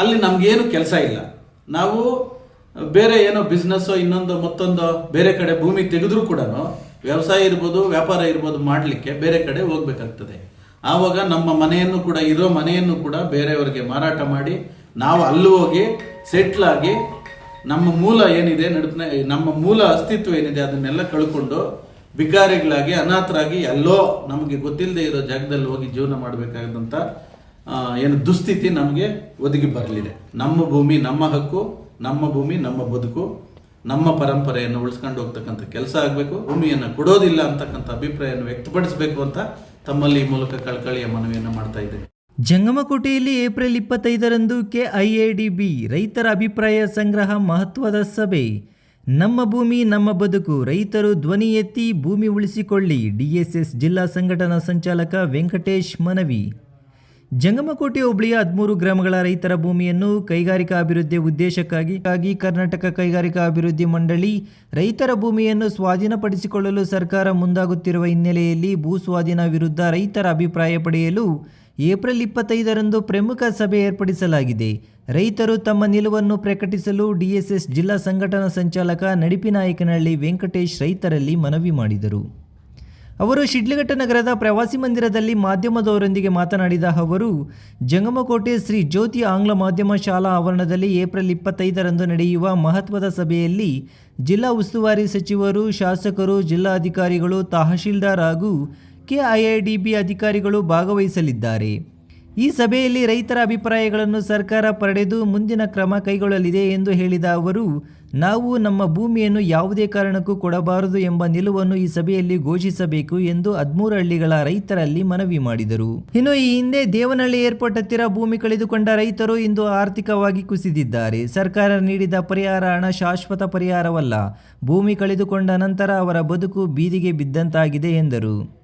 ಅಲ್ಲಿ ನಮಗೇನು ಕೆಲಸ ಇಲ್ಲ. ನಾವು ಬೇರೆ ಏನೋ ಬಿಸ್ನೆಸ್ಸೋ ಇನ್ನೊಂದು ಮತ್ತೊಂದು ಬೇರೆ ಕಡೆ ಭೂಮಿ ತೆಗೆದ್ರೂ ಕೂಡ ವ್ಯವಸಾಯ ಇರ್ಬೋದು, ವ್ಯಾಪಾರ ಇರ್ಬೋದು ಮಾಡಲಿಕ್ಕೆ ಬೇರೆ ಕಡೆ ಹೋಗ್ಬೇಕಾಗ್ತದೆ. ಆವಾಗ ನಮ್ಮ ಮನೆಯನ್ನು ಕೂಡ, ಇರೋ ಮನೆಯನ್ನು ಕೂಡ ಬೇರೆಯವರಿಗೆ ಮಾರಾಟ ಮಾಡಿ ನಾವು ಅಲ್ಲಿ ಹೋಗಿ ಸೆಟ್ಲ್ ಆಗಿ ನಮ್ಮ ಮೂಲ ಏನಿದೆ ನಡುಪ್ನ ನಮ್ಮ ಮೂಲ ಅಸ್ತಿತ್ವ ಏನಿದೆ ಅದನ್ನೆಲ್ಲ ಕಳ್ಕೊಂಡು ಬಿಕಾರಿಗಳಾಗಿ ಅನಾಥರಾಗಿ ಎಲ್ಲೋ ನಮಗೆ ಗೊತ್ತಿಲ್ಲದೆ ಇರೋ ಜಾಗದಲ್ಲಿ ಹೋಗಿ ಜೀವನ ಮಾಡಬೇಕಾದಂಥ ಏನು ದುಸ್ಥಿತಿ ನಮಗೆ ಒದಗಿ ಬರಲಿದೆ. ನಮ್ಮ ಭೂಮಿ, ನಮ್ಮ ಹಕ್ಕು, ನಮ್ಮ ಭೂಮಿ, ನಮ್ಮ ಬದುಕು, ನಮ್ಮ ಪರಂಪರೆಯನ್ನು ಉಳಿಸ್ಕೊಂಡು ಹೋಗ್ತಕ್ಕಂಥ ಕೆಲಸ ಆಗಬೇಕು, ಭೂಮಿಯನ್ನು ಕೊಡೋದಿಲ್ಲ ಅಂತಕ್ಕಂಥ ಅಭಿಪ್ರಾಯವನ್ನು ವ್ಯಕ್ತಪಡಿಸಬೇಕು ಅಂತ ತಮ್ಮಲ್ಲಿ ಈ ಮೂಲಕ ಕಳಕಳಿಯ ಮನವಿಯನ್ನು ಮಾಡ್ತಾ ಇದ್ದೇನೆ. ಜಂಗಮಕೋಟೆಯಲ್ಲಿ ಏಪ್ರಿಲ್ ಇಪ್ಪತ್ತೈದರಂದು ಕೆಐಎಡಿಬಿ ರೈತರ ಅಭಿಪ್ರಾಯ ಸಂಗ್ರಹ ಮಹತ್ವದ ಸಭೆ. ನಮ್ಮ ಭೂಮಿ, ನಮ್ಮ ಬದುಕು, ರೈತರು ಧ್ವನಿ ಎತ್ತಿ ಭೂಮಿ ಉಳಿಸಿಕೊಳ್ಳಿ, ಡಿಎಸ್ಎಸ್ ಜಿಲ್ಲಾ ಸಂಘಟನಾ ಸಂಚಾಲಕ ವೆಂಕಟೇಶ್ ಮನವಿ. ಜಂಗಮಕೋಟೆ ಹೋಬಳಿಯ ಹದಿಮೂರು ಗ್ರಾಮಗಳ ರೈತರ ಭೂಮಿಯನ್ನು ಕೈಗಾರಿಕಾ ಅಭಿವೃದ್ಧಿ ಉದ್ದೇಶಕ್ಕಾಗಿ ಕರ್ನಾಟಕ ಕೈಗಾರಿಕಾ ಅಭಿವೃದ್ಧಿ ಮಂಡಳಿ ರೈತರ ಭೂಮಿಯನ್ನು ಸ್ವಾಧೀನಪಡಿಸಿಕೊಳ್ಳಲು ಸರ್ಕಾರ ಮುಂದಾಗುತ್ತಿರುವ ಹಿನ್ನೆಲೆಯಲ್ಲಿ ಭೂ ಸ್ವಾಧೀನ ವಿರುದ್ಧ ರೈತರ ಅಭಿಪ್ರಾಯ ಪಡೆಯಲು ಏಪ್ರಿಲ್ ಇಪ್ಪತ್ತೈದರಂದು ಪ್ರಮುಖ ಸಭೆ ಏರ್ಪಡಿಸಲಾಗಿದೆ. ರೈತರು ತಮ್ಮ ನಿಲುವನ್ನು ಪ್ರಕಟಿಸಲು ಡಿಎಸ್ಎಸ್ ಜಿಲ್ಲಾ ಸಂಘಟನಾ ಸಂಚಾಲಕ ನಡಿಪಿನಾಯಕನಹಳ್ಳಿ ವೆಂಕಟೇಶ್ ರೈತರಲ್ಲಿ ಮನವಿ ಮಾಡಿದರು. ಅವರು ಶಿಡ್ಲಘಟ್ಟ ನಗರದ ಪ್ರವಾಸಿ ಮಂದಿರದಲ್ಲಿ ಮಾಧ್ಯಮದವರೊಂದಿಗೆ ಮಾತನಾಡಿದ ಅವರು, ಜಂಗಮಕೋಟೆ ಶ್ರೀ ಜ್ಯೋತಿ ಆಂಗ್ಲ ಮಾಧ್ಯಮ ಶಾಲಾ ಆವರಣದಲ್ಲಿ ಏಪ್ರಿಲ್ ಇಪ್ಪತ್ತೈದರಂದು ನಡೆಯುವ ಮಹತ್ವದ ಸಭೆಯಲ್ಲಿ ಜಿಲ್ಲಾ ಉಸ್ತುವಾರಿ ಸಚಿವರು, ಶಾಸಕರು, ಜಿಲ್ಲಾಧಿಕಾರಿಗಳು, ತಹಶೀಲ್ದಾರ್ ಹಾಗೂ ಕೆಐಐಡಿಬಿ ಅಧಿಕಾರಿಗಳು ಭಾಗವಹಿಸಲಿದ್ದಾರೆ. ಈ ಸಭೆಯಲ್ಲಿ ರೈತರ ಅಭಿಪ್ರಾಯಗಳನ್ನು ಸರ್ಕಾರ ಪಡೆದು ಮುಂದಿನ ಕ್ರಮ ಕೈಗೊಳ್ಳಲಿದೆ ಎಂದು ಹೇಳಿದ ಅವರು ನಾವು ನಮ್ಮ ಭೂಮಿಯನ್ನು ಯಾವುದೇ ಕಾರಣಕ್ಕೂ ಕೊಡಬಾರದು ಎಂಬ ನಿಲುವನ್ನು ಈ ಸಭೆಯಲ್ಲಿ ಘೋಷಿಸಬೇಕು ಎಂದು ಹದಿಮೂರು ಹಳ್ಳಿಗಳ ರೈತರಲ್ಲಿ ಮನವಿ ಮಾಡಿದರು. ಇನ್ನು ಈ ಹಿಂದೆ ದೇವನಹಳ್ಳಿ ಏರ್ಪೋರ್ಟ್ ಹತ್ತಿರ ಭೂಮಿ ಕಳೆದುಕೊಂಡ ರೈತರು ಇಂದು ಆರ್ಥಿಕವಾಗಿ ಕುಸಿದಿದ್ದಾರೆ. ಸರ್ಕಾರ ನೀಡಿದ ಪರಿಹಾರ ಹಣ ಶಾಶ್ವತ ಪರಿಹಾರವಲ್ಲ. ಭೂಮಿ ಕಳೆದುಕೊಂಡ ನಂತರ ಅವರ ಬದುಕು ಬೀದಿಗೆ ಬಿದ್ದಂತಾಗಿದೆ ಎಂದರು.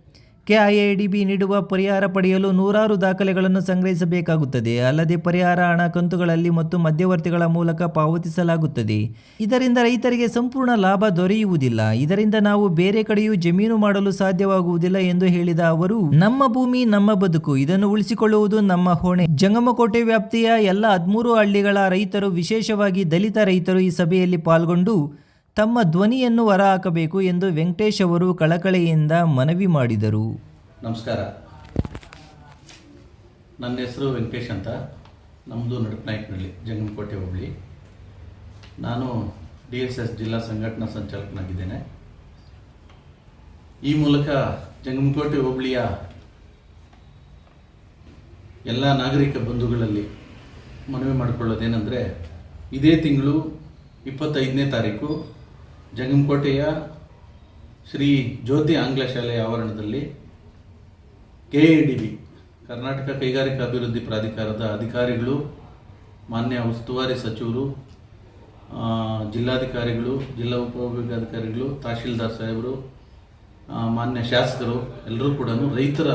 ಕೆಐಐಡಿಬಿ ನೀಡುವ ಪರಿಹಾರ ಪಡೆಯಲು ನೂರಾರು ದಾಖಲೆಗಳನ್ನು ಸಂಗ್ರಹಿಸಬೇಕಾಗುತ್ತದೆ. ಅಲ್ಲದೆ ಪರಿಹಾರ ಹಣ ಕಂತುಗಳಲ್ಲಿ ಮತ್ತು ಮಧ್ಯವರ್ತಿಗಳ ಮೂಲಕ ಪಾವತಿಸಲಾಗುತ್ತದೆ. ಇದರಿಂದ ರೈತರಿಗೆ ಸಂಪೂರ್ಣ ಲಾಭ ದೊರೆಯುವುದಿಲ್ಲ. ಇದರಿಂದ ನಾವು ಬೇರೆ ಕಡೆಯೂ ಜಮೀನು ಮಾಡಲು ಸಾಧ್ಯವಾಗುವುದಿಲ್ಲ ಎಂದು ಹೇಳಿದ ಅವರು, ನಮ್ಮ ಭೂಮಿ, ನಮ್ಮ ಬದುಕು, ಇದನ್ನು ಉಳಿಸಿಕೊಳ್ಳುವುದು ನಮ್ಮ ಹೊಣೆ. ಜಂಗಮಕೋಟೆ ವ್ಯಾಪ್ತಿಯ ಎಲ್ಲ ಹದಿಮೂರು ಹಳ್ಳಿಗಳ ರೈತರು, ವಿಶೇಷವಾಗಿ ದಲಿತ ರೈತರು ಈ ಸಭೆಯಲ್ಲಿ ಪಾಲ್ಗೊಂಡು ತಮ್ಮ ಧ್ವನಿಯನ್ನು ಹೊರಹಾಕಬೇಕು ಎಂದು ವೆಂಕಟೇಶ್ ಅವರು ಕಳಕಳಿಯಿಂದ ಮನವಿ ಮಾಡಿದರು. ನಮಸ್ಕಾರ. ನನ್ನ ಹೆಸರು ವೆಂಕಟೇಶ್ ಅಂತ. ನಮ್ಮದು ನಡುಪನಾಯಕನಹಳ್ಳಿ ಜಂಗಮಕೋಟೆ ಹೋಬಳಿ. ನಾನು ಡಿ ಎಸ್ ಎಸ್ ಜಿಲ್ಲಾ ಸಂಘಟನಾ ಸಂಚಾಲಕನಾಗಿದ್ದೇನೆ. ಈ ಮೂಲಕ ಜಂಗಮಕೋಟೆ ಹೋಬಳಿಯ ಎಲ್ಲ ನಾಗರಿಕ ಬಂಧುಗಳಲ್ಲಿ ಮನವಿ ಮಾಡಿಕೊಳ್ಳೋದೇನೆಂದರೆ, ಇದೇ ತಿಂಗಳು ಇಪ್ಪತ್ತೈದನೇ ತಾರೀಕು ಜಂಗಮಕೋಟೆಯ ಶ್ರೀ ಜ್ಯೋತಿ ಆಂಗ್ಲ ಶಾಲೆಯ ಆವರಣದಲ್ಲಿ K A D B Karnataka ಕೈಗಾರಿಕಾ ಅಭಿವೃದ್ಧಿ ಪ್ರಾಧಿಕಾರದ ಅಧಿಕಾರಿಗಳು, ಮಾನ್ಯ ಉಸ್ತುವಾರಿ ಸಚಿವರು ಜಿಲ್ಲಾಧಿಕಾರಿಗಳು, ಜಿಲ್ಲಾ ಉಪವಿಭಾಗಾಧಿಕಾರಿಗಳು, ತಹಶೀಲ್ದಾರ್ ಸಾಹೇಬರು ಮಾನ್ಯ ಶಾಸಕರು, ಎಲ್ಲರೂ ಕೂಡ ರೈತರ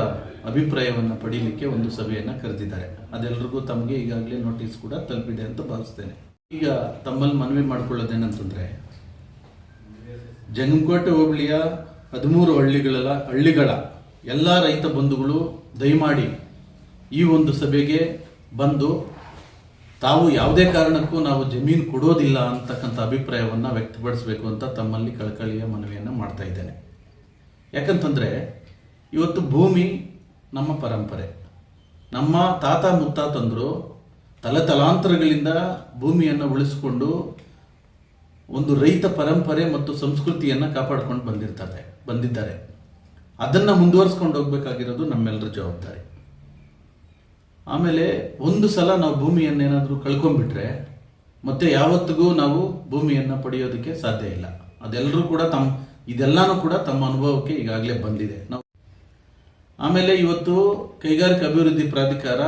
ಅಭಿಪ್ರಾಯವನ್ನು ಪಡೀಲಿಕ್ಕೆ ಒಂದು ಸಭೆಯನ್ನು ಕರೆದಿದ್ದಾರೆ. ಅದೆಲ್ಲರಿಗೂ ತಮಗೆ ಈಗಾಗಲೇ ನೋಟಿಸ್ ಕೂಡ ತಲುಪಿದೆ ಅಂತ ಭಾವಿಸ್ತೇನೆ. ಈಗ ತಮ್ಮಲ್ಲಿ ಮನವಿ ಮಾಡಿಕೊಳ್ಳೋದೇನಂತಂದರೆ ಜಂಗಮಕೋಟೆ ಹೋಬಳಿಯ ಹದಿಮೂರು ಹಳ್ಳಿಗಳ ಹಳ್ಳಿಗಳ ಎಲ್ಲ ರೈತ ಬಂಧುಗಳು ದಯಮಾಡಿ ಈ ಒಂದು ಸಭೆಗೆ ಬಂದು ತಾವು ಯಾವುದೇ ಕಾರಣಕ್ಕೂ ನಾವು ಜಮೀನು ಕೊಡೋದಿಲ್ಲ ಅಂತಕ್ಕಂಥ ಅಭಿಪ್ರಾಯವನ್ನು ವ್ಯಕ್ತಪಡಿಸಬೇಕು ಅಂತ ತಮ್ಮಲ್ಲಿ ಕಳಕಳಿಯ ಮನವಿಯನ್ನು ಮಾಡ್ತಾ ಇದ್ದೇನೆ. ಯಾಕಂತಂದರೆ ಇವತ್ತು ಭೂಮಿ ನಮ್ಮ ಪರಂಪರೆ. ನಮ್ಮ ತಾತ ಮುತ್ತಾತಂದರು ತಲತಲಾಂತರಗಳಿಂದ ಭೂಮಿಯನ್ನು ಉಳಿಸಿಕೊಂಡು ಒಂದು ರೈತ ಪರಂಪರೆ ಮತ್ತು ಸಂಸ್ಕೃತಿಯನ್ನು ಕಾಪಾಡ್ಕೊಂಡು ಬಂದಿರ್ತಾರೆ, ಬಂದಿದ್ದಾರೆ. ಅದನ್ನು ಮುಂದುವರಿಸ್ಕೊಂಡು ಹೋಗ್ಬೇಕಾಗಿರೋದು ನಮ್ಮೆಲ್ಲರ ಜವಾಬ್ದಾರಿ. ಆಮೇಲೆ ಒಂದು ಸಲ ನಾವು ಭೂಮಿಯನ್ನೇನಾದರೂ ಕಳ್ಕೊಂಡ್ಬಿಟ್ರೆ, ಮತ್ತೆ ಯಾವತ್ತಿಗೂ ನಾವು ಭೂಮಿಯನ್ನು ಪಡೆಯೋದಕ್ಕೆ ಸಾಧ್ಯ ಇಲ್ಲ. ಅದೆಲ್ಲರೂ ಕೂಡ ತಮ್ಮ ಇದೆಲ್ಲನೂ ಕೂಡ ತಮ್ಮ ಅನುಭವಕ್ಕೆ ಈಗಾಗಲೇ ಬಂದಿದೆ. ನಾವು ಆಮೇಲೆ ಇವತ್ತು ಕೈಗಾರಿಕಾ ಅಭಿವೃದ್ಧಿ ಪ್ರಾಧಿಕಾರ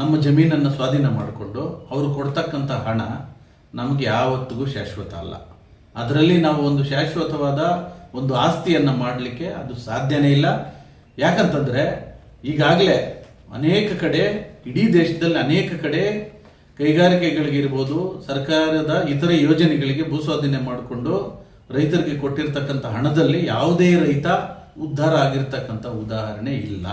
ನಮ್ಮ ಜಮೀನನ್ನು ಸ್ವಾಧೀನ ಮಾಡಿಕೊಂಡು ಅವರು ಕೊಡ್ತಕ್ಕಂಥ ಹಣ ನಮಗೆ ಯಾವತ್ತಿಗೂ ಶಾಶ್ವತ ಅಲ್ಲ. ಅದರಲ್ಲಿ ನಾವು ಒಂದು ಶಾಶ್ವತವಾದ ಒಂದು ಆಸ್ತಿಯನ್ನು ಮಾಡಲಿಕ್ಕೆ ಅದು ಸಾಧ್ಯನೇ ಇಲ್ಲ. ಯಾಕಂತಂದರೆ ಈಗಾಗಲೇ ಅನೇಕ ಕಡೆ, ಇಡೀ ದೇಶದಲ್ಲಿ ಅನೇಕ ಕಡೆ ಕೈಗಾರಿಕೆಗಳಿಗಿರ್ಬೋದು ಸರ್ಕಾರದ ಇತರ ಯೋಜನೆಗಳಿಗೆ ಭೂಸ್ವಾಧೀನ ಮಾಡಿಕೊಂಡು ರೈತರಿಗೆ ಕೊಟ್ಟಿರ್ತಕ್ಕಂಥ ಹಣದಲ್ಲಿ ಯಾವುದೇ ರೈತ ಉದ್ಧಾರ ಆಗಿರ್ತಕ್ಕಂಥ ಉದಾಹರಣೆ ಇಲ್ಲ.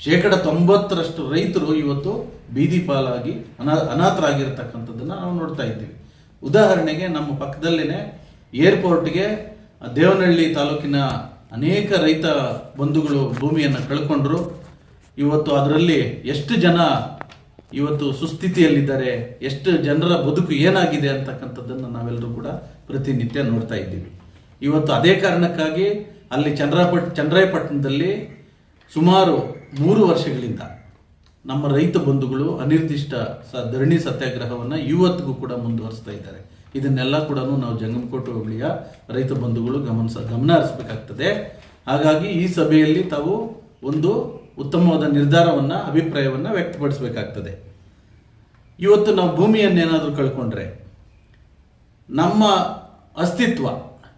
ಶೇಕಡ ತೊಂಬತ್ತರಷ್ಟು ರೈತರು ಇವತ್ತು ಬೀದಿ ಪಾಲಾಗಿ ಅನಾ, ಅನಾಥರಾಗಿರ್ತಕ್ಕಂಥದ್ದನ್ನು ನಾವು ನೋಡ್ತಾ ಇದ್ದೀವಿ. ಉದಾಹರಣೆಗೆ ನಮ್ಮ ಪಕ್ಕದಲ್ಲೇನೆ ಏರ್ಪೋರ್ಟ್ಗೆ ದೇವನಹಳ್ಳಿ ತಾಲೂಕಿನ ಅನೇಕ ರೈತ ಬಂಧುಗಳು ಭೂಮಿಯನ್ನು ಕಳ್ಕೊಂಡ್ರು. ಇವತ್ತು ಅದರಲ್ಲಿ ಎಷ್ಟು ಜನ ಇವತ್ತು ಸುಸ್ಥಿತಿಯಲ್ಲಿದ್ದಾರೆ, ಎಷ್ಟು ಜನರ ಬದುಕು ಏನಾಗಿದೆ ಅಂತಕ್ಕಂಥದ್ದನ್ನು ನಾವೆಲ್ಲರೂ ಕೂಡ ಪ್ರತಿನಿತ್ಯ ನೋಡ್ತಾ ಇದ್ದೀವಿ. ಇವತ್ತು ಅದೇ ಕಾರಣಕ್ಕಾಗಿ ಅಲ್ಲಿ ಚಂದ್ರಪಟ್, ಚಂದ್ರಾಯಪಟ್ಟಣದಲ್ಲಿ ಸುಮಾರು ಮೂರು ವರ್ಷಗಳಿಂದ ನಮ್ಮ ರೈತ ಬಂಧುಗಳು ಅನಿರ್ದಿಷ್ಟ ಸ ಧರಣಿ ಸತ್ಯಾಗ್ರಹವನ್ನು ಇವತ್ತಿಗೂ ಕೂಡ ಮುಂದುವರಿಸ್ತಾ ಇದ್ದಾರೆ. ಇದನ್ನೆಲ್ಲ ಕೂಡ ನಾವು ಜಂಗಮಕೋಟೆ ಹೋಬಳಿಯ ರೈತ ಬಂಧುಗಳು ಗಮನಿಸ ಗಮನ ಹರಿಸಬೇಕಾಗ್ತದೆ. ಹಾಗಾಗಿ ಈ ಸಭೆಯಲ್ಲಿ ತಾವು ಒಂದು ಉತ್ತಮವಾದ ನಿರ್ಧಾರವನ್ನು, ಅಭಿಪ್ರಾಯವನ್ನು ವ್ಯಕ್ತಪಡಿಸಬೇಕಾಗ್ತದೆ. ಇವತ್ತು ನಾವು ಭೂಮಿಯನ್ನೇನಾದರೂ ಕಳ್ಕೊಂಡ್ರೆ, ನಮ್ಮ ಅಸ್ತಿತ್ವ,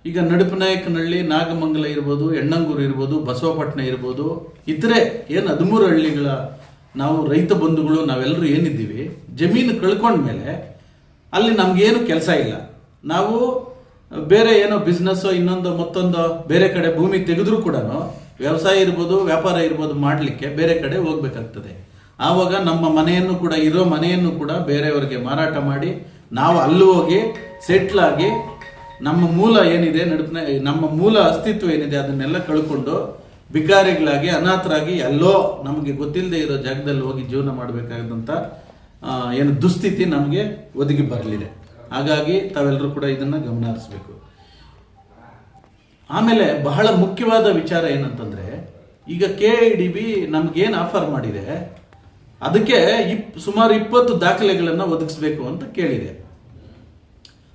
ಈಗ ನಡುಪನಾಯಕನಹಳ್ಳಿ ನಾಗಮಂಗಲ ಇರ್ಬೋದು, ಎಣ್ಣಂಗೂರು ಇರ್ಬೋದು, ಬಸವಪಟ್ಟಣ ಇರ್ಬೋದು ಇತರೆ ಏನು ಹದಿಮೂರು ಹಳ್ಳಿಗಳ ನಾವು ರೈತ ಬಂಧುಗಳು, ನಾವೆಲ್ಲರೂ ಏನಿದ್ದೀವಿ, ಜಮೀನು ಕಳ್ಕೊಂಡ್ಮೇಲೆ ಅಲ್ಲಿ ನಮಗೇನು ಕೆಲಸ ಇಲ್ಲ. ನಾವು ಬೇರೆ ಏನೋ ಬಿಸ್ನೆಸ್ಸೋ ಇನ್ನೊಂದು ಮತ್ತೊಂದು ಬೇರೆ ಕಡೆ ಭೂಮಿ ತೆಗೆದ್ರೂ ಕೂಡ ವ್ಯವಸಾಯ ಇರ್ಬೋದು, ವ್ಯಾಪಾರ ಇರ್ಬೋದು ಮಾಡಲಿಕ್ಕೆ ಬೇರೆ ಕಡೆ ಹೋಗ್ಬೇಕಾಗ್ತದೆ. ಆವಾಗ ನಮ್ಮ ಮನೆಯನ್ನು ಕೂಡ, ಇರೋ ಮನೆಯನ್ನು ಕೂಡ ಬೇರೆಯವರಿಗೆ ಮಾರಾಟ ಮಾಡಿ, ನಾವು ಅಲ್ಲಿ ಹೋಗಿ ಸೆಟ್ಲ್ ಆಗಿ ನಮ್ಮ ಮೂಲ ಏನಿದೆ ನಮ್ಮ ಮೂಲ ಅಸ್ತಿತ್ವ ಏನಿದೆ, ಅದನ್ನೆಲ್ಲ ಕಳ್ಕೊಂಡು ಬಿಕಾರಿಗಳಾಗಿ ಅನಾಥರಾಗಿ ಎಲ್ಲೋ ನಮಗೆ ಗೊತ್ತಿಲ್ಲದೆ ಇರೋ ಜಾಗದಲ್ಲಿ ಹೋಗಿ ಜೀವನ ಮಾಡಬೇಕಾದಂಥ ಏನು ದುಸ್ಥಿತಿ ನಮಗೆ ಒದಗಿ ಬರಲಿದೆ. ಹಾಗಾಗಿ ತಾವೆಲ್ಲರೂ ಕೂಡ ಇದನ್ನು ಗಮನ ಹರಿಸ್ಬೇಕು ಆಮೇಲೆ ಬಹಳ ಮುಖ್ಯವಾದ ವಿಚಾರ ಏನಂತಂದರೆ, ಈಗ ಕೆ ಐ ಡಿ ಬಿ ನಮಗೇನು ಆಫರ್ ಮಾಡಿದೆ, ಅದಕ್ಕೆ ಇಪ್, ಸುಮಾರು ಇಪ್ಪತ್ತು ದಾಖಲೆಗಳನ್ನು ಒದಗಿಸ್ಬೇಕು ಅಂತ ಕೇಳಿದೆ.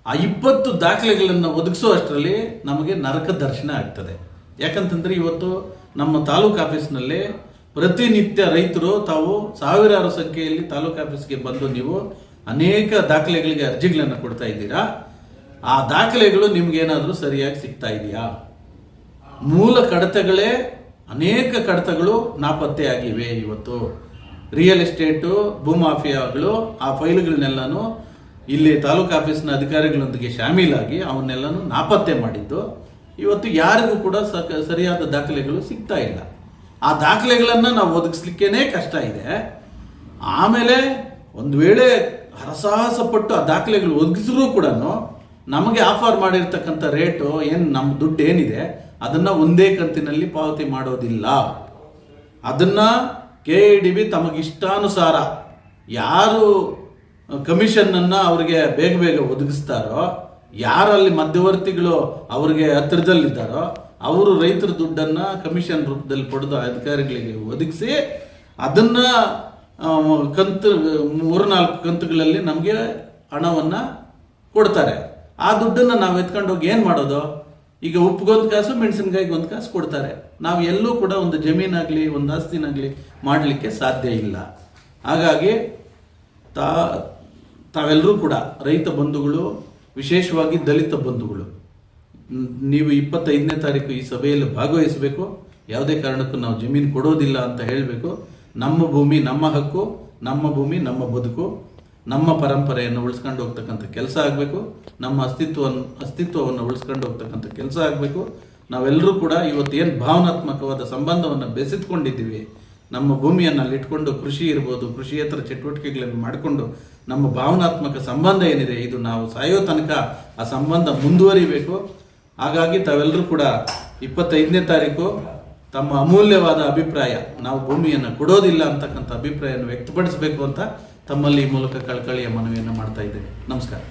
ಆ ಇಪ್ಪತ್ತು ದಾಖಲೆಗಳನ್ನು ಒದಗಿಸೋ ಅಷ್ಟರಲ್ಲಿ ನಮಗೆ ನರಕ ದರ್ಶನ ಆಗ್ತದೆ. ಯಾಕಂತಂದ್ರೆ ಇವತ್ತು ನಮ್ಮ ತಾಲೂಕು ಆಫೀಸ್ನಲ್ಲಿ ಪ್ರತಿನಿತ್ಯ ರೈತರು ತಾವು ಸಾವಿರಾರು ಸಂಖ್ಯೆಯಲ್ಲಿ ತಾಲೂಕು ಆಫೀಸ್ಗೆ ಬಂದು ನೀವು ಅನೇಕ ದಾಖಲೆಗಳಿಗೆ ಅರ್ಜಿಗಳನ್ನು ಕೊಡ್ತಾ ಇದ್ದೀರಾ? ಆ ದಾಖಲೆಗಳು ನಿಮ್ಗೇನಾದರೂ ಸರಿಯಾಗಿ ಸಿಗ್ತಾ ಇದೆಯಾ? ಮೂಲ ಕಡತಗಳೇ ಅನೇಕ ಕಡತಗಳು ನಾಪತ್ತೆಯಾಗಿವೆ ಇವತ್ತು. ರಿಯಲ್ ಎಸ್ಟೇಟು, ಭೂಮಾಫಿಯಾಗಳು, ಆ ಫೈಲ್ಗಳನ್ನೆಲ್ಲನೂ ಇಲ್ಲಿ ತಾಲೂಕು ಆಫೀಸ್ನ ಅಧಿಕಾರಿಗಳೊಂದಿಗೆ ಶಾಮೀಲಾಗಿ ಅವನ್ನೆಲ್ಲನೂ ನಾಪತ್ತೆ ಮಾಡಿದ್ದು. ಇವತ್ತು ಯಾರಿಗೂ ಕೂಡ ಸರಿಯಾದ ದಾಖಲೆಗಳು ಸಿಗ್ತಾ ಇಲ್ಲ. ಆ ದಾಖಲೆಗಳನ್ನು ನಾವು ಒದಗಿಸ್ಲಿಕ್ಕೇನೆ ಕಷ್ಟ ಇದೆ. ಆಮೇಲೆ ಒಂದು ವೇಳೆ ಹರಸಾಹಸ ಪಟ್ಟು ಆ ದಾಖಲೆಗಳು ಒದಗಿಸಿದ್ರೂ ಕೂಡ ನಮಗೆ ಆಫರ್ ಮಾಡಿರ್ತಕ್ಕಂಥ ರೇಟು ಏನು ನಮ್ಮ ದುಡ್ಡು ಏನಿದೆ ಅದನ್ನ ಒಂದೇ ಕಂತಿನಲ್ಲಿ ಪಾವತಿ ಮಾಡೋದಿಲ್ಲ. ಅದನ್ನ ಕೆ ಇ ಡಿ ಬಿ ತಮಗಿಷ್ಟಾನುಸಾರ ಯಾರು ಕಮಿಷನ್ನನ್ನು ಅವರಿಗೆ ಬೇಗ ಬೇಗ ಒದಗಿಸ್ತಾರೋ ಯಾರಲ್ಲಿ ಮಧ್ಯವರ್ತಿಗಳು ಅವರಿಗೆ ಹತ್ತಿರದಲ್ಲಿದ್ದಾರೋ ಅವರು ರೈತರ ದುಡ್ಡನ್ನ ಕಮಿಷನ್ ರೂಪದಲ್ಲಿ ಪಡೆದು ಅಧಿಕಾರಿಗಳಿಗೆ ಒದಗಿಸಿ ಅದನ್ನ ಕಂತು, ಮೂರ್ನಾಲ್ಕು ಕಂತುಗಳಲ್ಲಿ ನಮಗೆ ಹಣವನ್ನ ಕೊಡ್ತಾರೆ. ಆ ದುಡ್ಡನ್ನ ನಾವು ಎತ್ಕೊಂಡು ಹೋಗಿ ಏನು ಮಾಡೋದು? ಈಗ ಉಪ್ಪಿಗೊಂದು ಕಾಸು, ಮೆಣಸಿನಕಾಯಿಗೆ ಒಂದು ಕಾಸು ಕೊಡ್ತಾರೆ. ನಾವು ಎಲ್ಲೂ ಕೂಡ ಒಂದು ಜಮೀನಾಗಲಿ, ಒಂದು ಆಸ್ತಿನಾಗಲಿ ಮಾಡಲಿಕ್ಕೆ ಸಾಧ್ಯ ಇಲ್ಲ. ಹಾಗಾಗಿ ತಾ, ತಾವೆಲ್ಲರೂ ಕೂಡ ರೈತ ಬಂಧುಗಳು ವಿಶೇಷವಾಗಿ ದಲಿತ ಬಂಧುಗಳು. ನೀವು ಇಪ್ಪತ್ತೈದನೇ ತಾರೀಕು ಈ ಸಭೆಯಲ್ಲಿ ಭಾಗವಹಿಸಬೇಕು. ಯಾವುದೇ ಕಾರಣಕ್ಕೂ ನಾವು ಜಮೀನು ಕೊಡೋದಿಲ್ಲ ಅಂತ ಹೇಳಬೇಕು. ನಮ್ಮ ಭೂಮಿ ನಮ್ಮ ಹಕ್ಕು, ನಮ್ಮ ಭೂಮಿ ನಮ್ಮ ಬದುಕು, ನಮ್ಮ ಪರಂಪರೆಯನ್ನು ಉಳಿಸ್ಕೊಂಡು ಹೋಗ್ತಕ್ಕಂಥ ಕೆಲಸ ಆಗಬೇಕು. ನಮ್ಮ ಅಸ್ತಿತ್ವವನ್ನು ಅಸ್ತಿತ್ವವನ್ನು ಉಳಿಸ್ಕೊಂಡು ಹೋಗ್ತಕ್ಕಂಥ ಕೆಲಸ ಆಗಬೇಕು. ನಾವೆಲ್ಲರೂ ಕೂಡ ಇವತ್ತೇನು ಭಾವನಾತ್ಮಕವಾದ ಸಂಬಂಧವನ್ನು ಬೆಸೆದುಕೊಂಡಿದ್ದೀವಿ ನಮ್ಮ ಭೂಮಿಯನ್ನು ಅಲ್ಲಿ ಇಟ್ಕೊಂಡು ಕೃಷಿ ಇರ್ಬೋದು ಕೃಷಿಯೇತರ ಚಟುವಟಿಕೆಗಳನ್ನು ಮಾಡಿಕೊಂಡು ನಮ್ಮ ಭಾವನಾತ್ಮಕ ಸಂಬಂಧ ಏನಿದೆ, ಇದು ನಾವು ಸಾಯೋ ತನಕ ಆ ಸಂಬಂಧ ಮುಂದುವರಿಬೇಕು. ಹಾಗಾಗಿ ತಾವೆಲ್ಲರೂ ಕೂಡ ಇಪ್ಪತ್ತೈದನೇ ತಾರೀಕು ತಮ್ಮ ಅಮೂಲ್ಯವಾದ ಅಭಿಪ್ರಾಯ, ನಾವು ಭೂಮಿಯನ್ನು ಕೊಡೋದಿಲ್ಲ ಅಂತಕ್ಕಂಥ ಅಭಿಪ್ರಾಯವನ್ನು ವ್ಯಕ್ತಪಡಿಸಬೇಕು ಅಂತ ತಮ್ಮಲ್ಲಿ ಈ ಮೂಲಕ ಕಳಕಳಿಯ ಮನವಿಯನ್ನು ಮಾಡ್ತಾ ಇದ್ದೇನೆ. ನಮಸ್ಕಾರ.